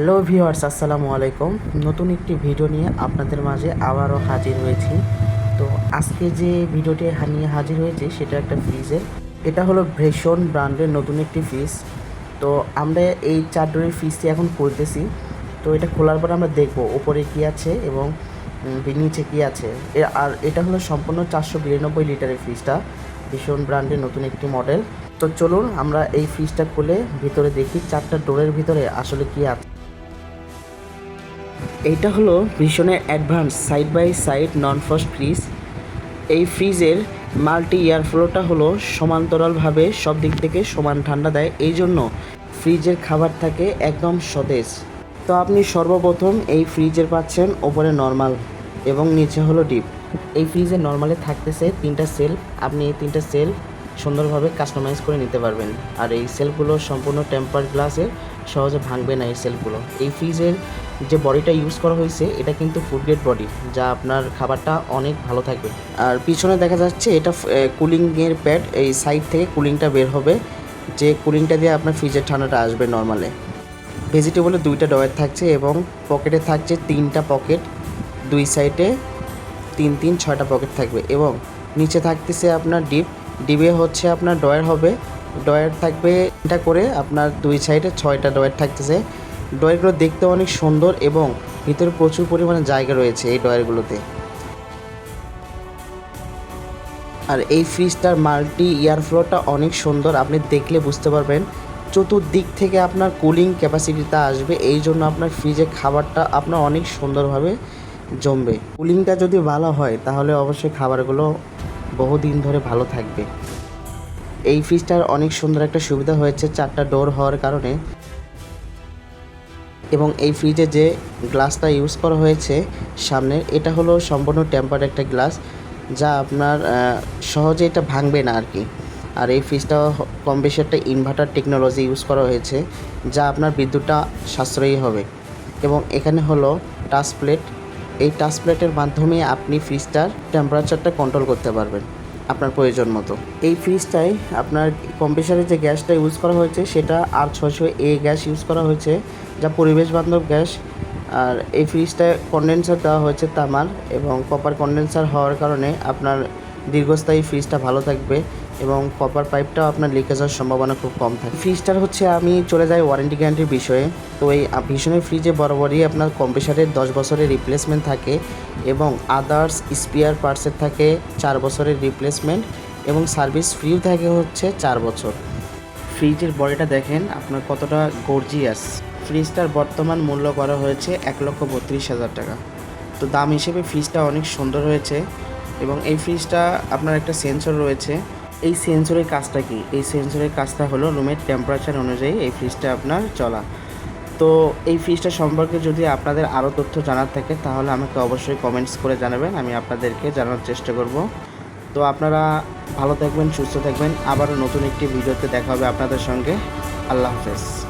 Hello viewers, আসসালামু আলাইকুম। নতুন একটি ভিডিও নিয়ে আপনাদের মাঝে আবারও হাজির হয়েছি। তো আজকে যে ভিডিওটি নিয়ে হাজির হয়েছে, সেটা একটা ফ্রিজের। এটা হলো ভ্রেশন ব্র্যান্ডের নতুন একটি ফ্রিজ। তো আমরা এই চার ডোরের ফ্রিজটি এখন খুলতেছি। তো এটা খোলার পর আমরা দেখব ওপরে কী আছে এবং নিচে কী আছে। আর এটা হলো সম্পূর্ণ চারশো বিরানব্বই লিটারের ফ্রিজটা ভীষণ ব্র্যান্ডের নতুন একটি মডেল। তো চলুন আমরা এই ফ্রিজটা খুলে ভিতরে দেখি চারটা ডোরের ভিতরে আসলে কী আছে। এইটা হলো ভীষণের advance side by side non frost fridge এই ফ্রিজের মাল্টি এয়ার ফ্লোটা হলো সমান্তরালভাবে সব দিক থেকে সমান ঠান্ডা দেয়। এই জন্য ফ্রিজের খাবার থাকে একদম সতেজ। তো আপনি সর্বপ্রথম এই ফ্রিজের পাচ্ছেন ওপরে নর্মাল এবং নিচে হলো ডিপ এই ফ্রিজে নর্মালে থাকতেছে তিনটা সেল আপনি এই তিনটা সেল সুন্দরভাবে কাস্টমাইজ করে নিতে পারবেন। আর এই সেলগুলো সম্পূর্ণ টেম্পার গ্লাসে সহজে ভাঙবে না এই সেলগুলো এই ফ্রিজের যে বডিটা ইউজ করা হয়েছে, এটা কিন্তু ফুড গ্রেড বডি যা আপনার খাবারটা অনেক ভালো থাকবে। আর পিছনে দেখা যাচ্ছে, এটা কুলিংয়ের প্যাড এই সাইড থেকে কুলিংটা বের হবে। যে কুলিংটা দিয়ে আপনার ফ্রিজের ঠান্ডাটা আসবে নর্মালে ভেজিটেবলে দুইটা ডয়ার থাকছে এবং পকেটে থাকছে তিনটা পকেট দুই সাইডে তিন তিন, ছয়টা পকেট থাকবে এবং নিচে থাকতেছে আপনার ডিপ ডিপে হচ্ছে আপনার ডয়ার হবে। ডয়ার থাকবে এটা করে, আপনার দুই সাইডে ছয়টা ডয়ার থাকতেছে। ডয়ারগুলো দেখতে অনেক সুন্দর এবং ভিতরে প্রচুর পরিমাণে জায়গা রয়েছে এই ডয়ারগুলোতে আর এই ফ্রিজটার মাল্টি ইয়ার ফ্লোটা অনেক সুন্দর, আপনি দেখলে বুঝতে পারবেন। চতুর্দিক থেকে আপনার কুলিং ক্যাপাসিটিটা আসবে, এই জন্য আপনার ফ্রিজে খাবারটা আপনার অনেক সুন্দরভাবে জমবে। কুলিংটা যদি ভালো হয়, তাহলে অবশ্যই খাবারগুলো বহুদিন ধরে ভালো থাকবে। এই ফ্রিজটার অনেক সুন্দর একটা সুবিধা হয়েছে, চারটা ডোর হওয়ার কারণে। এবং এই ফ্রিজে যে গ্লাসটা ইউজ করা হয়েছে সামনের, এটা হলো সম্পূর্ণ টেম্পার একটা গ্লাস যা আপনার সহজে এটা ভাঙবে না আর কি আর এই ফ্রিজটা কম বেশি একটা ইনভার্টার টেকনোলজি ইউজ করা হয়েছে, যা আপনার বিদ্যুৎটা সাশ্রয়ী হবে। এবং এখানে হলো টাচ প্লেট এই টাচ প্লেটের মাধ্যমে আপনি ফ্রিজটার টেম্পারেচারটা কন্ট্রোল করতে পারবেন। আপনার প্রয়োজন মতো। এই ফ্রিজটায় আপনার কম্প্রেসারের যে গ্যাসটা ইউজ করা হয়েছে, সেটা আর ছয়শো এ গ্যাস ইউজ করা হয়েছে, যা পরিবেশ বান্ধব গ্যাস। আর এই ফ্রিজটায় কন্ডেন্সার দেওয়া হয়েছে তামার এবং কপার কন্ডেন্সার হওয়ার কারণে আপনার দীর্ঘস্থায়ী ফ্রিজটা ভালো থাকবে এবং কপার পাইপটাও আপনার লিকেজ হওয়ার সম্ভাবনা খুব কম থাকে। ফ্রিজটার হচ্ছে আমি চলে যাই ওয়ারেন্টি গ্যারান্টির বিষয়ে। তো এই ভীষণের ফ্রিজে বরাবরই আপনার কম্প্রেসারের দশ বছরের রিপ্লেসমেন্ট থাকে এবং আদার্স স্পিয়ার পার্টসের থাকে চার বছরের রিপ্লেসমেন্ট এবং সার্ভিস ফ্রিও থাকে হচ্ছে চার বছর। ফ্রিজের বডিটা দেখেন, আপনার কতটা গর্জিয়াস ফ্রিজটার বর্তমান মূল্য করা হয়েছে এক লক্ষ বত্রিশ হাজার টাকা। তো দাম হিসেবে ফ্রিজটা অনেক সুন্দর হয়েছে এবং এই ফ্রিজটা আপনার একটা সেন্সর রয়েছে। এই সেন্সরের কাজটা কি? এই সেন্সরের কাজটা হলো রুমের টেম্পারেচার অনুযায়ী এই ফ্রিজটা আপনার চলা। তো এই ফিজটা সম্পর্কে যদি আপনাদের আরও তথ্য জানার থাকে, তাহলে আমাকে অবশ্যই কমেন্টস করে জানাবেন, আমি আপনাদেরকে জানার চেষ্টা করব। তো আপনারা ভালো থাকবেন, সুস্থ থাকবেন, আবারও নতুন একটি ভিডিওতে দেখা হবে আপনাদের সঙ্গে। আল্লাহ হাফেজ।